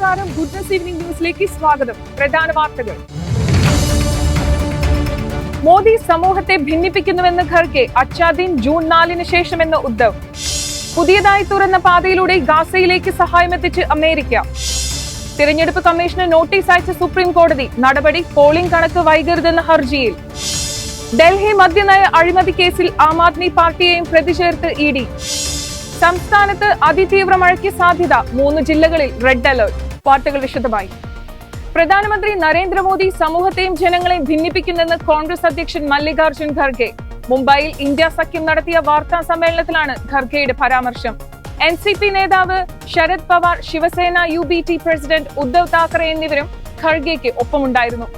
നമസ്കാരം. Goodness evening ന്യൂസിലേക്ക് സ്വാഗതം. പ്രധാന വാർത്തകൾ. മോദി സമൂഹത്തെ ഭിന്നിപ്പിക്കുന്നുവെന്ന് ഖർഗെ. അച്ചാദീൻ ജൂൺ നാലിന് ശേഷമെന്ന് ഉദ്ധവ്. പുതിയതായി തുറന്ന പാതയിലൂടെ ഗാസയിലേക്ക് സഹായമെത്തിച്ച് അമേരിക്ക. തിരഞ്ഞെടുപ്പ് കമ്മീഷന് നോട്ടീസ് അയച്ച സുപ്രീം കോടതി നടപടി പോളിംഗ് കണക്ക് വൈകരുതെന്ന ഹർജിയിൽ. ഡൽഹി മദ്യനയ അഴിമതി കേസിൽ ആം ആദ്മി പാർട്ടിയെയും പ്രതിചേർത്ത് ഇ ഡി. സംസ്ഥാനത്ത് അതിതീവ്ര മഴയ്ക്ക് സാധ്യത. മൂന്ന് ജില്ലകളിൽ റെഡ് അലർട്ട്. വാർത്തകൾ വിശദമായി. പ്രധാനമന്ത്രി നരേന്ദ്രമോദി സമൂഹത്തെയും ജനങ്ങളെയും ഭിന്നിപ്പിക്കുന്നെന്ന് കോൺഗ്രസ് അധ്യക്ഷൻ മല്ലികാർജുൻ ഖർഗെ. മുംബൈയിൽ ഇന്ത്യ സഖ്യം നടത്തിയ വാർത്താ സമ്മേളനത്തിലാണ് ഖർഗെയുടെ പരാമർശം. എൻ സി പി നേതാവ് Sharad Pawar Shiv Sena U B T president Uddhav Thackeray എന്നിവരും ഖർഗെയ്ക്ക് ഒപ്പമുണ്ടായിരുന്നു.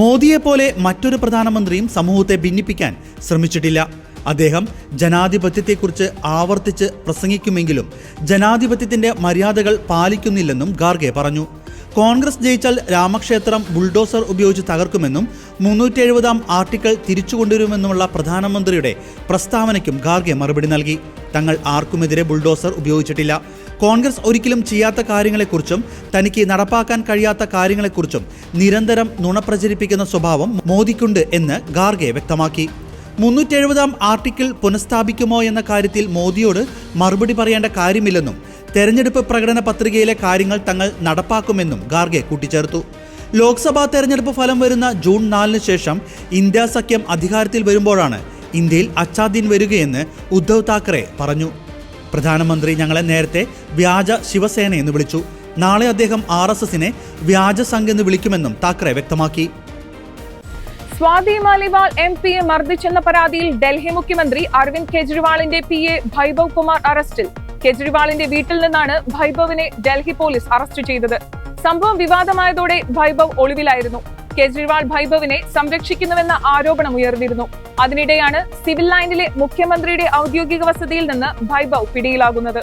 മോദിയെ പോലെ മറ്റൊരു പ്രധാനമന്ത്രിയും സമൂഹത്തെ ഭിന്നിപ്പിക്കാൻ ശ്രമിച്ചിട്ടില്ല. അദ്ദേഹം ജനാധിപത്യത്തെക്കുറിച്ച് ആവർത്തിച്ച് പ്രസംഗിക്കുമെങ്കിലും ജനാധിപത്യത്തിന്റെ മര്യാദകൾ പാലിക്കുന്നില്ലെന്നും ഗാർഗെ പറഞ്ഞു. കോൺഗ്രസ് ജയിച്ചാൽ രാമക്ഷേത്രം ബുൾഡോസർ ഉപയോഗിച്ച് തകർക്കുമെന്നും മുന്നൂറ്റി എഴുപതാം ആർട്ടിക്കിൾ തിരിച്ചുകൊണ്ടുവരുമെന്നുമുള്ള പ്രധാനമന്ത്രിയുടെ പ്രസ്താവനയ്ക്കും ഗാർഗെ മറുപടി നൽകി. തങ്ങൾ ആർക്കുമെതിരെ ബുൾഡോസർ ഉപയോഗിച്ചിട്ടില്ല. കോൺഗ്രസ് ഒരിക്കലും ചെയ്യാത്ത കാര്യങ്ങളെക്കുറിച്ചും തനിക്ക് നടപ്പാക്കാൻ കഴിയാത്ത കാര്യങ്ങളെക്കുറിച്ചും നിരന്തരം നുണ പ്രചരിപ്പിക്കുന്ന സ്വഭാവം മോദിക്കുണ്ട് എന്ന് ഗാർഗെ വ്യക്തമാക്കി. മുന്നൂറ്റി എഴുപതാം ആർട്ടിക്കിൾ പുനഃസ്ഥാപിക്കുമോ എന്ന കാര്യത്തിൽ മോദിയോട് മറുപടി പറയേണ്ട കാര്യമില്ലെന്നും തെരഞ്ഞെടുപ്പ് പ്രകടന പത്രികയിലെ കാര്യങ്ങൾ തങ്ങൾ നടപ്പാക്കുമെന്നും ഗാർഗെ കൂട്ടിച്ചേർത്തു. ലോക്സഭാ തെരഞ്ഞെടുപ്പ് ഫലം വരുന്ന ജൂൺ നാലിന് ശേഷം ഇന്ത്യ സഖ്യം അധികാരത്തിൽ വരുമ്പോഴാണ് ഇന്ത്യയിൽ അച്ചാദ്യൻ വരികയെന്ന് ഉദ്ധവ് താക്കറെ പറഞ്ഞു. പ്രധാനമന്ത്രി ഞങ്ങളെ നേരത്തെ വ്യാജ ശിവസേന എന്ന് വിളിച്ചു. നാളെ അദ്ദേഹം ആർ എസ് എസിനെ വ്യാജ സംഘ് എന്ന് വിളിക്കുമെന്നും താക്കറെ വ്യക്തമാക്കി. സ്വാതി മാലിവാൾ എം പിയെ മർദ്ദിച്ചെന്ന പരാതിയിൽ ഡൽഹി മുഖ്യമന്ത്രി അരവിന്ദ് കെജ്രിവാളിന്റെ പി എ ഭൈഭവ് കുമാർ അറസ്റ്റിൽ. കെജ്രിവാളിന്റെ വീട്ടിൽ നിന്നാണ് ഭൈഭവിനെ ഡൽഹി പോലീസ് അറസ്റ്റ് ചെയ്തത്. സംഭവം വിവാദമായതോടെ ഭൈഭവ് ഒളിവിലായിരുന്നു. കെജ്രിവാൾ ഭൈഭവിനെ സംരക്ഷിക്കുന്നുവെന്ന ആരോപണം ഉയർന്നിരുന്നു. അതിനിടെയാണ് സിവിൽ ലൈനിലെ മുഖ്യമന്ത്രിയുടെ ഔദ്യോഗിക വസതിയിൽ നിന്ന് ഭൈഭവ് പിടിയിലാകുന്നത്.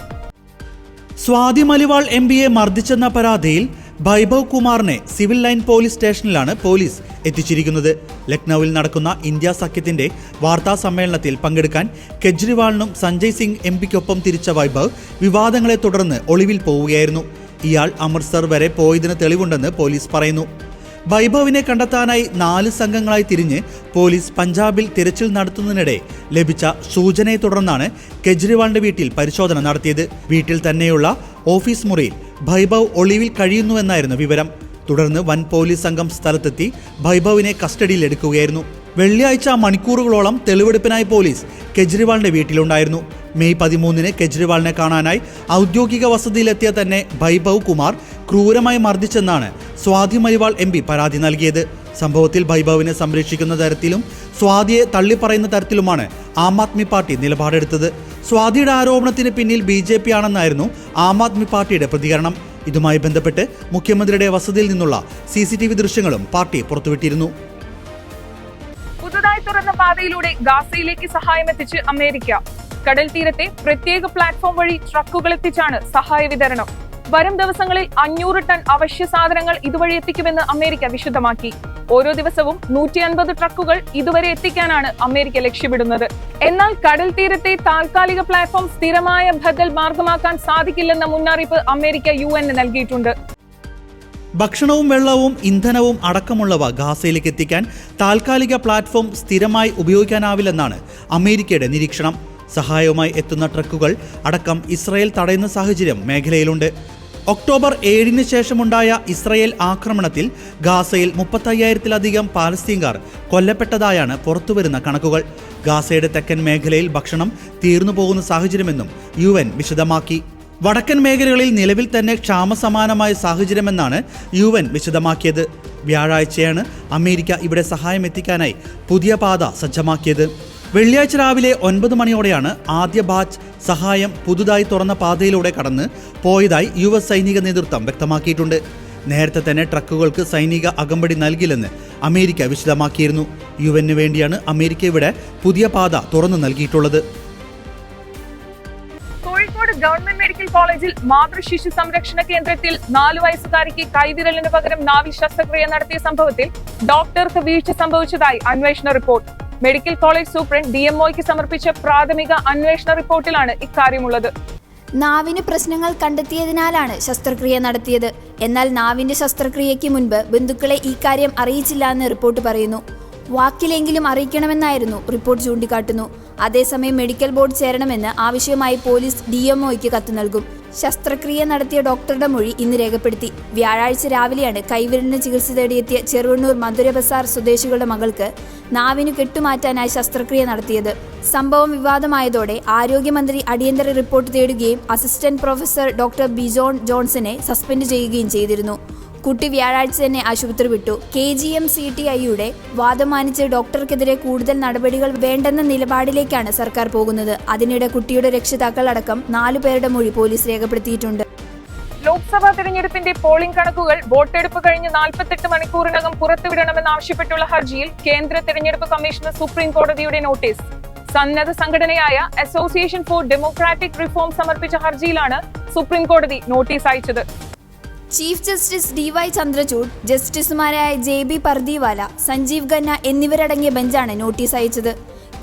സ്വാതി മലിവാൾ എം പിയെ മർദ്ദിച്ചെന്ന പരാതിയിൽ ഭൈഭവ് കുമാറിനെ സിവിൽ ലൈൻ പോലീസ് സ്റ്റേഷനിലാണ് പോലീസ് എത്തിച്ചിരിക്കുന്നത്. ലക്നൌവിൽ നടക്കുന്ന ഇന്ത്യ സഖ്യത്തിന്റെ വാർത്താ സമ്മേളനത്തിൽ പങ്കെടുക്കാൻ കെജ്രിവാളിനും സഞ്ജയ് സിംഗ് എം പിക്കൊപ്പം തിരിച്ച വൈഭവ് വിവാദങ്ങളെ തുടർന്ന് ഒളിവിൽ പോവുകയായിരുന്നു. ഇയാൾ അമൃത്സർ വരെ പോയതിന് തെളിവുണ്ടെന്ന് പോലീസ് പറയുന്നു. വൈഭവിനെ കണ്ടെത്താനായി നാല് സംഘങ്ങളായി തിരിഞ്ഞ് പോലീസ് പഞ്ചാബിൽ തിരച്ചിൽ നടത്തുന്നതിനിടെ ലഭിച്ച സൂചനയെ തുടർന്നാണ് കെജ്രിവാളിന്റെ വീട്ടിൽ പരിശോധന നടത്തിയത്. വീട്ടിൽ തന്നെയുള്ള ഓഫീസ് മുറിയിൽ ഭൈഭവ് ഒളിവിൽ കഴിയുന്നുവെന്നായിരുന്നു വിവരം. തുടർന്ന് വൻ പോലീസ് സംഘം സ്ഥലത്തെത്തി ഭൈഭവിനെ കസ്റ്റഡിയിലെടുക്കുകയായിരുന്നു വെള്ളിയാഴ്ച മണിക്കൂറുകളോളം തെളിവെടുപ്പിനായി പോലീസ് കെജ്രിവാളിന്റെ വീട്ടിലുണ്ടായിരുന്നു. മെയ് പതിമൂന്നിന് കെജ്രിവാളിനെ കാണാനായി ഔദ്യോഗിക വസതിയിലെത്തിയ തന്നെ ഭൈഭവ് കുമാർ ക്രൂരമായി മർദ്ദിച്ചെന്നാണ് സ്വാതി മരിവാൾ എം പരാതി നൽകിയത്. സംഭവത്തിൽ ഭൈഭവിനെ സംരക്ഷിക്കുന്ന തരത്തിലും സ്വാതിയെ തള്ളിപ്പറയുന്ന തരത്തിലുമാണ് ആം ആദ്മി പാർട്ടി നിലപാടെടുത്തത്. സ്വാതിയുടെ ആരോപണത്തിന് പിന്നിൽ ബി ജെ പി ആണെന്നായിരുന്നു ആം ആദ്മി പാർട്ടിയുടെ പ്രതികരണം. ഇതുമായി ബന്ധപ്പെട്ട് മുഖ്യമന്ത്രിയുടെ വസതിയിൽ നിന്നുള്ള സി സി ടി വി ദൃശ്യങ്ങളും പാർട്ടി പുറത്തുവിട്ടിരുന്നു. പുതുതായി തുറന്ന പാതയിലൂടെ ഗാസയിലേക്ക് സഹായമെത്തിച്ച് അമേരിക്ക. കടൽ തീരത്തെ പ്രത്യേക പ്ലാറ്റ്ഫോം വഴി ട്രക്കുകൾ എത്തിച്ചാണ് സഹായ വിതരണം. വരും ദിവസങ്ങളിൽ അഞ്ഞൂറ് ടൺ അവശ്യ സാധനങ്ങൾ ഇതുവഴി എത്തിക്കുമെന്ന് അമേരിക്ക വിശദമാക്കി. ഓരോ ദിവസവും നൂറ്റി അൻപത് ട്രക്കുകൾ ഇതുവരെ എത്തിക്കാനാണ് അമേരിക്ക ലക്ഷ്യമിടുന്നത്. എന്നാൽ കടൽ തീരത്തെ താൽക്കാലിക പ്ലാറ്റ്ഫോം സ്ഥിരമായ ബദൽ മാർഗമാക്കാൻ സാധിക്കില്ലെന്ന മുന്നറിയിപ്പ് അമേരിക്ക യു എന് നൽകിയിട്ടുണ്ട്. ഭക്ഷണവും വെള്ളവും ഇന്ധനവും അടക്കമുള്ളവ ഗാസയിലേക്ക് എത്തിക്കാൻ താൽക്കാലിക പ്ലാറ്റ്ഫോം സ്ഥിരമായി ഉപയോഗിക്കാനാവില്ലെന്നാണ് അമേരിക്കയുടെ നിരീക്ഷണം. സഹായവുമായി എത്തുന്ന ട്രക്കുകൾ അടക്കം ഇസ്രായേൽ തടയുന്ന സാഹചര്യം മേഖലയിലുണ്ട്. ഒക്ടോബർ ഏഴിന് ശേഷമുണ്ടായ ഇസ്രയേൽ ആക്രമണത്തിൽ ഗാസയിൽ മുപ്പത്തയ്യായിരത്തിലധികം പാലസ്തീൻകാർ കൊല്ലപ്പെട്ടതായാണ് പുറത്തുവരുന്ന കണക്കുകൾ. ഗാസയുടെ തെക്കൻ മേഖലയിൽ ഭക്ഷണം തീർന്നു പോകുന്ന സാഹചര്യമെന്നും യു എൻ വിശദമാക്കി. വടക്കൻ മേഖലകളിൽ നിലവിൽ തന്നെ ക്ഷാമസമാനമായ സാഹചര്യമെന്നാണ് യു എൻ വിശദമാക്കിയത്. വ്യാഴാഴ്ചയാണ് അമേരിക്ക ഇവിടെ സഹായം എത്തിക്കാനായി പുതിയ പാത സജ്ജമാക്കിയത്. വെള്ളിയാഴ്ച രാവിലെ ഒൻപത് മണിയോടെയാണ് ആദ്യ ബാച്ച് സഹായം പുതുതായി തുറന്ന പാതയിലൂടെ കടന്ന് പോയതായി യു എസ് സൈനിക നേതൃത്വം വ്യക്തമാക്കിയിട്ടുണ്ട്. നേരത്തെ തന്നെ ട്രക്കുകൾക്ക് സൈനിക അകമ്പടി നൽകില്ലെന്ന് അമേരിക്ക വിശദമാക്കിയിരുന്നു. യു എന്നു വേണ്ടിയാണ് അമേരിക്ക ഇവിടെ പുതിയ പാത തുറന്നു നൽകിയിട്ടുള്ളത്. കോഴിക്കോട് ഗവൺമെന്റ് മെഡിക്കൽ കോളേജിൽ മാതൃശിശു സംരക്ഷണ കേന്ദ്രത്തിൽ നാലു വയസ്സുകാരിക്ക് കൈവിരലിന് പകരം നാവിൽ ശസ്ത്രക്രിയ നടത്തിയ സംഭവത്തിൽ ഡോക്ടർക്ക് വീഴ്ച സംഭവിച്ചതായി അന്വേഷണ report. Medical college superintendent D എംഒയ്ക്ക് സമർപ്പിച്ച പ്രാഥമിക അന്വേഷണ റിപ്പോർട്ടിലാണ് ഇക്കാര്യമുള്ളത്. നാവിന് പ്രശ്നങ്ങൾ കണ്ടെത്തിയതിനാലാണ് ശസ്ത്രക്രിയ നടത്തിയത്. എന്നാൽ നാവിന്റെ ശസ്ത്രക്രിയയ്ക്ക് മുൻപ് ബന്ധുക്കളെ ഇക്കാര്യം അറിയിച്ചില്ല എന്ന് റിപ്പോർട്ട് പറയുന്നു. വാക്കിലെങ്കിലും അറിയിക്കണമെന്നായിരുന്നു റിപ്പോർട്ട് ചൂണ്ടിക്കാട്ടുന്നു. അതേസമയം മെഡിക്കൽ ബോർഡ് ചേരണമെന്ന് ആവശ്യമായി പോലീസ് ഡി എംഒയ്ക്ക് കത്ത് നൽകും. ശസ്ത്രക്രിയ നടത്തിയ ഡോക്ടറുടെ മൊഴി ഇന്ന് രേഖപ്പെടുത്തി. വ്യാഴാഴ്ച രാവിലെയാണ് കൈവിരലിന് ചികിത്സ തേടിയെത്തിയ ചെറുവണ്ണൂർ മധുര ബസാർ സ്വദേശികളുടെ മകൾക്ക് നാവിനു കെട്ടുമാറ്റാനായി ശസ്ത്രക്രിയ നടത്തിയത്. സംഭവം വിവാദമായതോടെ ആരോഗ്യമന്ത്രി അടിയന്തര റിപ്പോർട്ട് തേടുകയും അസിസ്റ്റന്റ് പ്രൊഫസർ ഡോക്ടർ ബിജോൺ ജോൺസനെ സസ്പെൻഡ് ചെയ്യുകയും ചെയ്തിരുന്നു. കുട്ടി വ്യാഴാഴ്ച തന്നെ ആശുപത്രി വിട്ടു. K G M C T ഐയുടെ വാദം മാനിച്ച് ഡോക്ടർക്കെതിരെ കൂടുതൽ നടപടികൾ വേണ്ടെന്ന നിലപാടിലേക്കാണ് സർക്കാർ പോകുന്നത്. അതിനിടെ കുട്ടിയുടെ രക്ഷിതാക്കൾ അടക്കം നാലു പേരുടെ മൊഴി പോലീസ് രേഖപ്പെടുത്തിയിട്ടുണ്ട്. ലോക്സഭാ തെരഞ്ഞെടുപ്പിന്റെ പോളിംഗ് കണക്കുകൾ വോട്ടെടുപ്പ് കഴിഞ്ഞ് നാൽപ്പത്തെട്ട് മണിക്കൂറിനകം പുറത്തുവിടണമെന്നാവശ്യപ്പെട്ടുള്ള ഹർജിയിൽ കേന്ദ്ര തെരഞ്ഞെടുപ്പ് കമ്മീഷന് സുപ്രീം കോടതിയുടെ നോട്ടീസ്. സന്നദ്ധ സംഘടനയായ അസോസിയേഷൻ ഫോർ ഡെമോക്രാറ്റിക് റിഫോം സമർപ്പിച്ച ഹർജിയിലാണ് സുപ്രീം കോടതി നോട്ടീസ് അയച്ചത്. Chief justice D Y Chandrachud ജസ്റ്റിസുമാരായ ജെ ബി പർദിവാല സഞ്ജീവ് ഖന്ന എന്നിവരടങ്ങിയ ബെഞ്ചാണ് നോട്ടീസ് അയച്ചത്.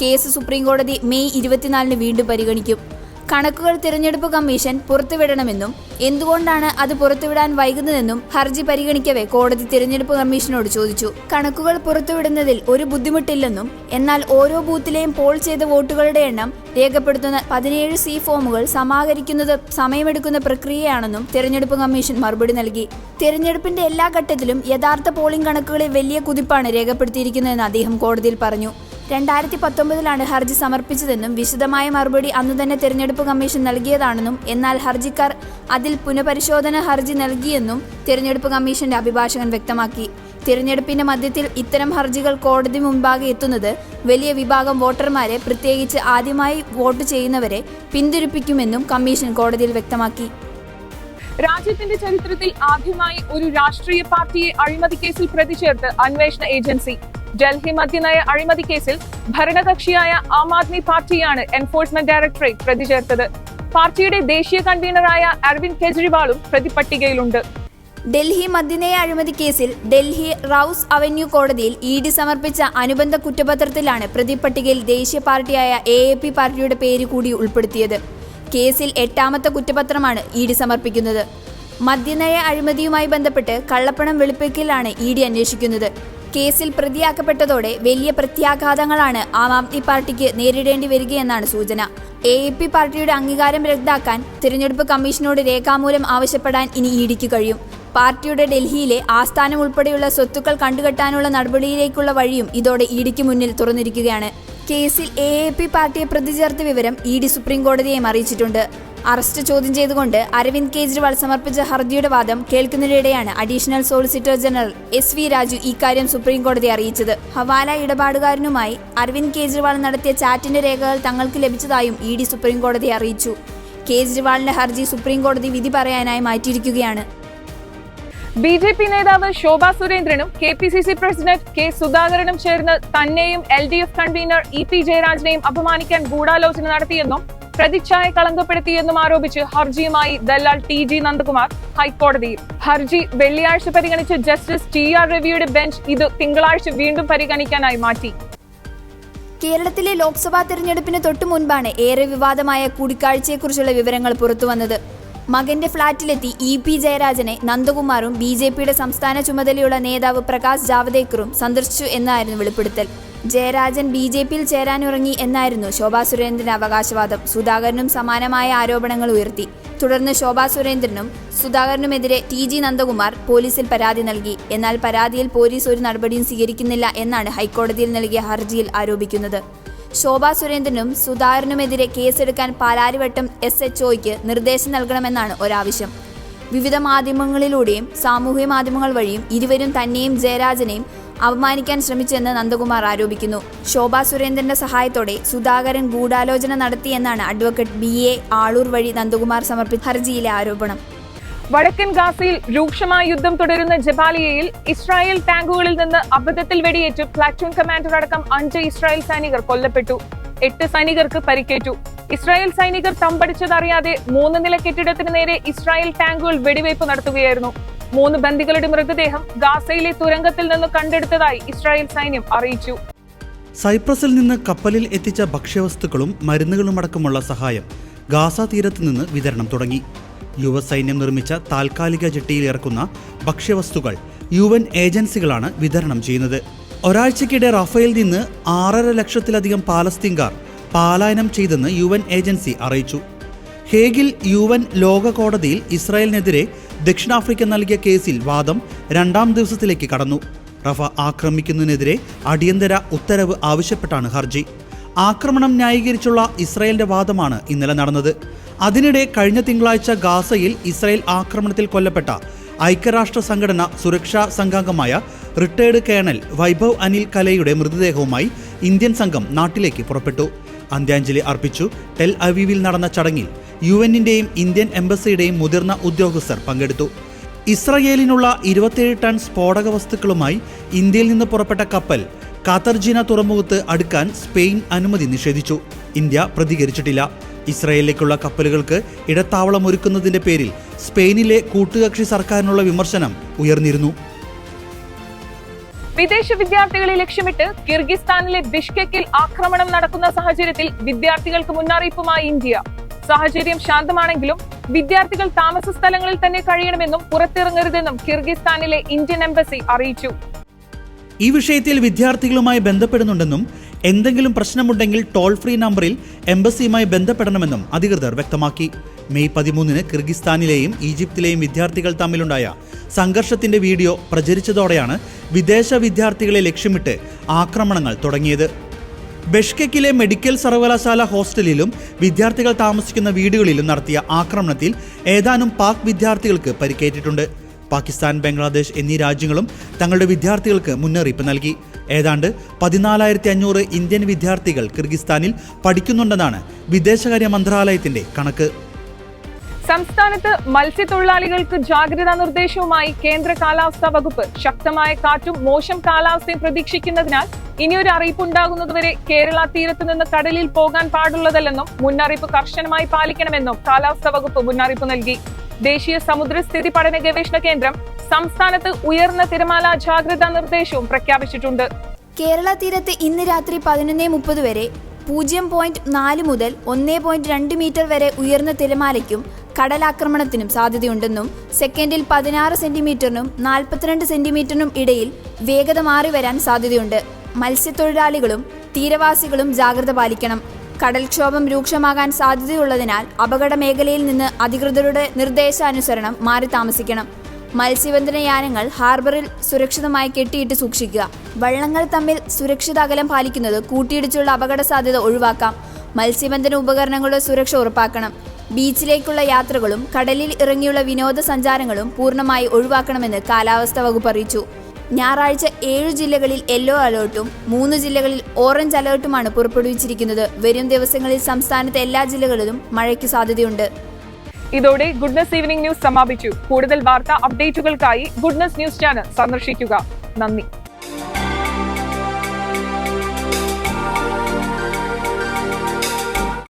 കേസ് സുപ്രീംകോടതി മെയ് ഇരുപത്തിനാലിന് വീണ്ടും പരിഗണിക്കും. കണക്കുകൾ തിരഞ്ഞെടുപ്പ് കമ്മീഷൻ പുറത്തുവിടണമെന്നും എന്തുകൊണ്ടാണ് അത് പുറത്തുവിടാൻ വൈകുന്നതെന്നും ഹർജി പരിഗണിക്കവേ കോടതി തിരഞ്ഞെടുപ്പ് കമ്മീഷനോട് ചോദിച്ചു. കണക്കുകൾ പുറത്തുവിടുന്നതിൽ ഒരു ബുദ്ധിമുട്ടില്ലെന്നും എന്നാൽ ഓരോ ബൂത്തിലെയും പോൾ ചെയ്ത വോട്ടുകളുടെ എണ്ണം രേഖപ്പെടുത്തുന്ന പതിനേഴ് സി ഫോമുകൾ സമാഹരിക്കുന്നത് സമയമെടുക്കുന്ന പ്രക്രിയയാണെന്നും തിരഞ്ഞെടുപ്പ് കമ്മീഷൻ മറുപടി നൽകി. തിരഞ്ഞെടുപ്പിന്റെ എല്ലാ ഘട്ടത്തിലും യഥാർത്ഥ പോളിംഗ് കണക്കുകളിൽ വലിയ കുതിപ്പാണ് രേഖപ്പെടുത്തിയിരിക്കുന്നതെന്ന് അദ്ദേഹം കോടതിയിൽ പറഞ്ഞു. രണ്ടായിരത്തി പത്തൊമ്പതിലാണ് ഹർജി സമർപ്പിച്ചതെന്നും വിശദമായ മറുപടി അന്നു തന്നെ തിരഞ്ഞെടുപ്പ് കമ്മീഷൻ നൽകിയതാണെന്നും എന്നാൽ ഹർജിക്കാർ അതിൽ പുനഃപരിശോധന ഹർജി നൽകിയെന്നും തിരഞ്ഞെടുപ്പ് കമ്മീഷന്റെ അഭിഭാഷകൻ വ്യക്തമാക്കി. തിരഞ്ഞെടുപ്പിന്റെ മധ്യത്തിൽ ഇത്തരം ഹർജികൾ കോടതി മുമ്പാകെ എത്തുന്നത് വലിയ വിഭാഗം വോട്ടർമാരെ പ്രത്യേകിച്ച് ആദ്യമായി വോട്ട് ചെയ്യുന്നവരെ പിന്തിരിപ്പിക്കുമെന്നും കമ്മീഷൻ കോടതിയിൽ വ്യക്തമാക്കി. രാജ്യത്തിന്റെ ചരിത്രത്തിൽ ആദ്യമായി ഒരു രാഷ്ട്രീയ പാർട്ടിയെ അഴിമതി കേസിൽ പ്രതി ചേർത്ത് അന്വേഷണ ഏജൻസി ഡൽഹി മദ്യനയ അഴിമതി കേസിൽ ഭരണകക്ഷിയായ ആം ആദ്മി പാർട്ടിയാണ് എൻഫോഴ്സ്മെന്റ് ഡയറക്ടറേറ്റ് പ്രതി ചേർത്തത്. പാർട്ടിയുടെ ദേശീയ കൺവീനറായ അരവിന്ദ് കെജ്രിവാളും പ്രതിപട്ടികയിലുണ്ട് ഡൽഹി മദ്യനയ അഴിമതി കേസിൽ ഡൽഹി റൌസ് അവന്യൂ കോടതിയിൽ ഇ ഡി സമർപ്പിച്ച അനുബന്ധ കുറ്റപത്രത്തിലാണ് പ്രതിപട്ടികയിൽ ദേശീയ പാർട്ടിയായ എ എ പി പാർട്ടിയുടെ പേര് കൂടി ഉൾപ്പെടുത്തിയത്. കേസിൽ എട്ടാമത്തെ കുറ്റപത്രമാണ് ഇ ഡി സമർപ്പിക്കുന്നത്. മദ്യനയ അഴിമതിയുമായി ബന്ധപ്പെട്ട് കള്ളപ്പണം വെളുപ്പിക്കലാണ് ഇ ഡി അന്വേഷിക്കുന്നത്. കേസിൽ പ്രതിയാക്കപ്പെട്ടതോടെ വലിയ പ്രത്യാഘാതങ്ങളാണ് ആം ആദ്മി പാർട്ടിക്ക് നേരിടേണ്ടി വരികയെന്നാണ് സൂചന. എ എ പി പാർട്ടിയുടെ അംഗീകാരം റദ്ദാക്കാൻ തിരഞ്ഞെടുപ്പ് കമ്മീഷനോട് രേഖാമൂലം ആവശ്യപ്പെടാൻ ഇനി ഇ ഡിക്ക് കഴിയും. പാർട്ടിയുടെ ഡൽഹിയിലെ ആസ്ഥാനം ഉൾപ്പെടെയുള്ള സ്വത്തുക്കൾ കണ്ടുകെട്ടാനുള്ള നടപടിയിലേക്കുള്ള വഴിയും ഇതോടെ ഇ ഡിക്ക് മുന്നിൽ തുറന്നിരിക്കുകയാണ്. കേസിൽ എ എ പി പാർട്ടിയെ പ്രതി ചേർത്ത വിവരം ഇ ഡി സുപ്രീം കോടതിയെയും അറിയിച്ചിട്ടുണ്ട്. അറസ്റ്റ് ചോദ്യം ചെയ്തുകൊണ്ട് അരവിന്ദ് കെജ്രിവാൾ സമർപ്പിച്ച ഹർജിയുടെ വാദം കേൾക്കുന്നതിനിടെയാണ് additional solicitor general S V Raju ഇക്കാര്യം സുപ്രീം കോടതിയെ അറിയിച്ചത്. ഹവാല ഇടപാടുകാരനുമായി അരവിന്ദ് കെജ്രിവാൾ നടത്തിയ ചാറ്റിന്റെ രേഖകൾ തങ്ങൾക്ക് ലഭിച്ചതായും ഇ ഡി സുപ്രീം കോടതിയെ അറിയിച്ചു. കേജ്രിവാളിന്റെ ഹർജി സുപ്രീം കോടതി വിധി പറയാനായി മാറ്റിയിരിക്കുകയാണ്. ബി ജെ പി നേതാവ് ശോഭാ സുരേന്ദ്രനും K P C C president K സുധാകരനും ചേർന്ന് തന്നെയും L D F convener E P ജയരാജനെയും അപമാനിക്കാൻ ഗൂഢാലോചന നടത്തിയെന്നും പ്രതിച്ഛായ കളങ്കപ്പെടുത്തിയെന്നും ആരോപിച്ച് ഹർജിയുമായി ദല്ലാൽ ടി ജി നന്ദകുമാർ ഹൈക്കോടതിയിൽ. ഹർജി വെള്ളിയാഴ്ച പരിഗണിച്ച ജസ്റ്റിസ് ടി ആർ രവിയുടെ ബെഞ്ച് ഇത് തിങ്കളാഴ്ച വീണ്ടും പരിഗണിക്കാനായി മാറ്റി. കേരളത്തിലെ ലോക്സഭാ തെരഞ്ഞെടുപ്പിന് തൊട്ടു മുൻപാണ് ഏറെ വിവാദമായ കൂടിക്കാഴ്ചയെക്കുറിച്ചുള്ള വിവരങ്ങൾ പുറത്തുവന്നത്. മകന്റെ ഫ്ളാറ്റിലെത്തി ഇ പി ജയരാജനെ നന്ദകുമാറും ബി ജെ പിയുടെ സംസ്ഥാന ചുമതലയുള്ള നേതാവ് പ്രകാശ് ജാവദേക്കറും സന്ദർശിച്ചു എന്നായിരുന്നു വെളിപ്പെടുത്തൽ. ജയരാജൻ ബി ജെ പിയിൽ ചേരാനിറങ്ങി എന്നായിരുന്നു ശോഭാ സുരേന്ദ്രന്റെ അവകാശവാദം. സുധാകരനും സമാനമായ ആരോപണങ്ങൾ ഉയർത്തി. തുടർന്ന് ശോഭാ സുരേന്ദ്രനും സുധാകരനുമെതിരെ ടി ജി നന്ദകുമാർ പോലീസിൽ പരാതി നൽകി. എന്നാൽ പരാതിയിൽ പോലീസ് ഒരു നടപടിയും സ്വീകരിക്കുന്നില്ല എന്നാണ് ഹൈക്കോടതിയിൽ നൽകിയ ഹർജിയിൽ ആരോപിക്കുന്നത്. ശോഭാ സുരേന്ദ്രനും സുധാകരനുമെതിരെ കേസെടുക്കാൻ പാലാരിവട്ടം എസ് എച്ച് ഒയ്ക്ക് നിർദ്ദേശം നൽകണമെന്നാണ് ഒരാവശ്യം. വിവിധ മാധ്യമങ്ങളിലൂടെയും സാമൂഹ്യ മാധ്യമങ്ങൾ വഴിയും ഇരുവരും തന്നെയും ജയരാജനെയും അപമാനിക്കാൻ ശ്രമിച്ചെന്ന് നന്ദകുമാർ ആരോപിക്കുന്നു. ശോഭാ സുരേന്ദ്രന്റെ സഹായത്തോടെ സുധാകരൻ ഗൂഢാലോചന നടത്തിയെന്നാണ് അഡ്വക്കേറ്റ് ബി എ ആളൂർ വഴി നന്ദകുമാർ സമർപ്പിച്ച ഹർജിയിലെ ആരോപണം. വടക്കൻ ഗാസയിൽ രൂക്ഷമായ യുദ്ധം തുടരുന്ന ജബാലിയയിൽ ഇസ്രായേൽ ടാങ്കുകളിൽ നിന്ന് അബദ്ധത്തിൽ വെടിയേറ്റ് പ്ലാറ്റൂൺ കമാൻഡർ അടക്കം അഞ്ച് ഇസ്രായേൽ സൈനികർ കൊല്ലപ്പെട്ടു. എട്ട് സൈനികർക്ക് പരിക്കേറ്റു. ഇസ്രായേൽ സൈനികർ തമ്പടിച്ചതറിയാതെ മൂന്ന് നില കെട്ടിടത്തിന് നേരെ ഇസ്രായേൽ ടാങ്കുകൾ വെടിവയ്പ് നടത്തുകയായിരുന്നു. മൂന്ന് ബന്ദികളുടെ മൃതദേഹം ഗാസയിലെ തുരങ്കത്തിൽ നിന്ന് കണ്ടെടുത്തതായി ഇസ്രായേൽ സൈന്യം അറിയിച്ചു. സൈപ്രസിൽ നിന്ന് കപ്പലിൽ എത്തിച്ച ഭക്ഷ്യവസ്തുക്കളും മരുന്നുകളുമടക്കമുള്ള സഹായം ഗാസ തീരത്ത് നിന്ന് വിതരണം തുടങ്ങി. യു എസ് സൈന്യം നിർമ്മിച്ച താൽക്കാലിക ജെട്ടിയിൽ ഇറക്കുന്ന ഭക്ഷ്യവസ്തുക്കൾ യു എൻ ഏജൻസികളാണ് വിതരണം ചെയ്യുന്നത്. ഒരാഴ്ചക്കിടെ റഫേൽ നിന്ന് ആറര ലക്ഷത്തിലധികം പാലസ്തീൻകാർ പാലായനം ചെയ്തെന്ന് യു ഏജൻസി അറിയിച്ചു. ഹേഗിൽ യു എൻ ലോക കോടതിയിൽ ഇസ്രായേലിനെതിരെ ദക്ഷിണാഫ്രിക്ക നൽകിയ കേസിൽ വാദം രണ്ടാം ദിവസത്തിലേക്ക് കടന്നു. റഫ ആക്രമിക്കുന്നതിനെതിരെ അടിയന്തര ഉത്തരവ് ആവശ്യപ്പെട്ടാണ് ഹർജി. ആക്രമണം ന്യായീകരിച്ചുള്ള ഇസ്രയേലിന്റെ വാദമാണ് ഇന്നലെ നടന്നത്. അതിനിടെ കഴിഞ്ഞ തിങ്കളാഴ്ച ഗാസയിൽ ഇസ്രയേൽ ആക്രമണത്തിൽ കൊല്ലപ്പെട്ട ഐക്യരാഷ്ട്ര സംഘടന സുരക്ഷാ സംഘാംഗമായ റിട്ടയേർഡ് കേണൽ വൈഭവ് അനിൽ കലയുടെ മൃതദേഹവുമായി ഇന്ത്യൻ സംഘം നാട്ടിലേക്ക് പുറപ്പെട്ടു. അന്ത്യാഞ്ജലി അർപ്പിച്ചു. ടെൽ അവീവിൽ നടന്ന ചടങ്ങിൽ യു എന്നിന്റെയും ഇന്ത്യൻ എംബസിയുടെയും മുതിർന്ന ഉദ്യോഗസ്ഥർ പങ്കെടുത്തു. ഇസ്രയേലിനുള്ള ഇരുപത്തിയേഴ് ടൺ സ്ഫോടക വസ്തുക്കളുമായി ഇന്ത്യയിൽ നിന്ന് പുറപ്പെട്ട കപ്പൽ കാത്തർജീന തുറമുഖത്ത് അടുക്കാൻ സ്പെയിൻ അനുമതി നിഷേധിച്ചു. ഇന്ത്യ പ്രതികരിച്ചിട്ടില്ല. ഇസ്രയേലിലേക്കുള്ള കപ്പലുകൾക്ക് ഇടത്താവളം ഒരുക്കുന്നതിന്റെ പേരിൽ സ്പെയിനിലെ കൂട്ടുകക്ഷി സർക്കാരിനുള്ള വിമർശനം ഉയർന്നിരുന്നു. വിദേശ വിദ്യാർത്ഥികളെ ലക്ഷ്യമിട്ട് കിർഗിസ്ഥാനിലെ ബിഷ്കെക്കിൽ ആക്രമണം നടക്കുന്ന സാഹചര്യത്തിൽ വിദ്യാർത്ഥികൾക്ക് മുന്നറിയിപ്പുമായി ഇന്ത്യ. സാഹചര്യം ശാന്തമാണെങ്കിലും വിദ്യാർത്ഥികൾ താമസ സ്ഥലങ്ങളിൽ തന്നെ കഴിയണമെന്നും പുറത്തിറങ്ങരുതെന്നും കിർഗിസ്ഥാനിലെ ഇന്ത്യൻ എംബസി അറിയിച്ചു. ഈ വിഷയത്തിൽ വിദ്യാർത്ഥികളുമായി ബന്ധപ്പെടുന്നുണ്ടെന്നും എന്തെങ്കിലും പ്രശ്നമുണ്ടെങ്കിൽ ടോൾ ഫ്രീ നമ്പറിൽ എംബസിയുമായി ബന്ധപ്പെടണമെന്നും അധികൃതർ വ്യക്തമാക്കി. മെയ് പതിമൂന്നിന് കിർഗിസ്ഥാനിലെയും ഈജിപ്തിലെയും വിദ്യാർത്ഥികൾ തമ്മിലുണ്ടായ സംഘർഷത്തിന്റെ വീഡിയോ പ്രചരിച്ചതോടെയാണ് വിദേശ വിദ്യാർത്ഥികളെ ലക്ഷ്യമിട്ട് ആക്രമണങ്ങൾ തുടങ്ങിയത്. ബെഷ്കെക്കിലെ മെഡിക്കൽ സർവകലാശാല ഹോസ്റ്റലിലും വിദ്യാർത്ഥികൾ താമസിക്കുന്ന വീടുകളിലും നടത്തിയ ആക്രമണത്തിൽ ഏതാനും പാക് വിദ്യാർത്ഥികൾക്ക് പരിക്കേറ്റിട്ടുണ്ട്. പാകിസ്ഥാൻ ബംഗ്ലാദേശ് എന്നീ രാജ്യങ്ങളും തങ്ങളുടെ വിദ്യാർത്ഥികൾക്ക് മുന്നറിയിപ്പ് നൽകി. ഏതാണ്ട് പതിനാലായിരത്തി അഞ്ഞൂറ് ഇന്ത്യൻ വിദ്യാർത്ഥികൾ കിർഗിസ്ഥാനിൽ പഠിക്കുന്നുണ്ടെന്നാണ് വിദേശകാര്യ മന്ത്രാലയത്തിന്റെ കണക്ക്. സംസ്ഥാനത്ത് മത്സ്യത്തൊഴിലാളികൾക്ക് ജാഗ്രതാ നിർദ്ദേശവുമായി കേന്ദ്ര കാലാവസ്ഥാ വകുപ്പ് ശക്തമായ കാറ്റും മോശം കാലാവസ്ഥയും പ്രതീക്ഷിക്കുന്നതിനാൽ ഇനിയൊരു അറിയിപ്പ് ഉണ്ടാകുന്നതുവരെ കേരള തീരത്ത് നിന്ന് കടലിൽ പോകാൻ പാടുള്ളതല്ലെന്നും മുന്നറിയിപ്പ് കർശനമായി പാലിക്കണമെന്നും കാലാവസ്ഥാ വകുപ്പ് മുന്നറിയിപ്പ് നൽകി. ദേശീയ സമുദ്രസ്ഥിതി പഠന ഗവേഷണ കേന്ദ്രം സംസ്ഥാനത്ത് ഉയർന്ന തിരമാല ജാഗ്രതാ നിർദ്ദേശവും പ്രഖ്യാപിച്ചിട്ടുണ്ട്. കേരള തീരത്ത് ഇന്ന് രാത്രി പതിനൊന്ന് മുപ്പത് വരെ പൂജ്യം പോയിന്റ് നാല് മുതൽ ഒന്ന് പോയിന്റ് രണ്ട് മീറ്റർ വരെ ഉയർന്ന തിരമാലയ്ക്കും കടലാക്രമണത്തിനും സാധ്യതയുണ്ടെന്നും സെക്കൻഡിൽ പതിനാറ് സെന്റിമീറ്ററിനും നാൽപ്പത്തിരണ്ട് സെന്റിമീറ്ററിനും ഇടയിൽ വേഗത മാറി വരാൻ സാധ്യതയുണ്ട്. മത്സ്യത്തൊഴിലാളികളും തീരവാസികളും ജാഗ്രത പാലിക്കണം. കടൽക്ഷോഭം രൂക്ഷമാകാൻ സാധ്യതയുള്ളതിനാൽ അപകട മേഖലയിൽ നിന്ന് അധികൃതരുടെ നിർദ്ദേശാനുസരണം മാറി താമസിക്കണം. മത്സ്യബന്ധന യാനങ്ങൾ ഹാർബറിൽ സുരക്ഷിതമായി കെട്ടിയിട്ട് സൂക്ഷിക്കുക. വള്ളങ്ങൾ തമ്മിൽ സുരക്ഷിത അകലം പാലിക്കുന്നത് കൂട്ടിയിടിച്ചുള്ള അപകട സാധ്യത ഒഴിവാക്കാം. മത്സ്യബന്ധന ഉപകരണങ്ങളുടെ സുരക്ഷ ഉറപ്പാക്കണം. ബീച്ചിലേക്കുള്ള യാത്രകളും കടലിൽ ഇറങ്ങിയുള്ള വിനോദസഞ്ചാരങ്ങളും പൂർണമായി ഒഴിവാക്കണമെന്ന് കാലാവസ്ഥാ വകുപ്പ് അറിയിച്ചു. ഞായറാഴ്ച ഏഴ് ജില്ലകളിൽ യെല്ലോ അലേർട്ടും മൂന്ന് ജില്ലകളിൽ ഓറഞ്ച് അലേർട്ടുമാണ് പുറപ്പെടുവിച്ചിരിക്കുന്നത്. വരും ദിവസങ്ങളിൽ സംസ്ഥാനത്തെ എല്ലാ ജില്ലകളിലും മഴയ്ക്ക് സാധ്യതയുണ്ട്. ഇതോടെ ഗുഡ്നസ് ഈവനിംഗ് ന്യൂസ് സമാപിച്ചു. കൂടുതൽ വാർത്താ അപ്ഡേറ്റുകൾക്കായി ഗുഡ്നസ് ന്യൂസ് ചാനൽ സന്ദർശിക്കുക. നന്ദി.